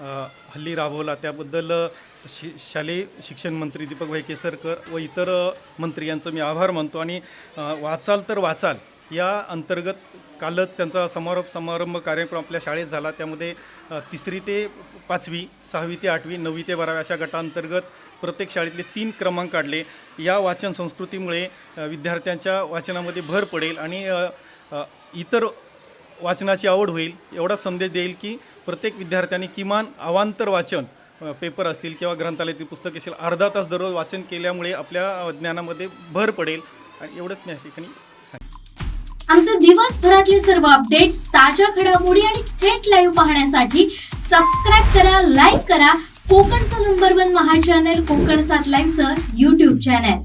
हल्ली राबवला. त्याबद्दल शि शालेय शिक्षण मंत्री दीपक भाई केसरकर व इतर मंत्री यांचं मी आभार मानतो. आणि वाचाल तर वाचाल. या अंतर्गत कालच त्यांचा समारोप समारंभ कार्यक्रम आपल्या शाळेत झाला. त्यामध्ये तिसरी ते पाचवी सहावी ते आठवी नववी ते बारावी अशा गटांतर्गत प्रत्येक शाळेतले तीन क्रमांक काढले. या वाचन संस्कृतीमुळे विद्यार्थ्यांच्या वाचनामध्ये भर पडेल. आणि इतर वाचनाची आवड होईल एवढा संदेश देईल की प्रत्येक विद्यार्थ्यांनी किमान अवांतर वाचन पेपर असतील किंवा ग्रंथालयातील पुस्तक असेल अर्धा तास दररोज वाचन केल्यामुळे आपल्या ज्ञानामध्ये भर पडेल. आणि एवढंच मी या ठिकाणी आमचे दिवसभरातले सर्व अपडेट्स ताज्या घडामोडी आणि थेट लाईव्ह पाहण्यासाठी सबस्क्राईब करा लाईक करा. कोकणचं number one Maha channel Konkan सात लाईनचं युट्यूब चॅनल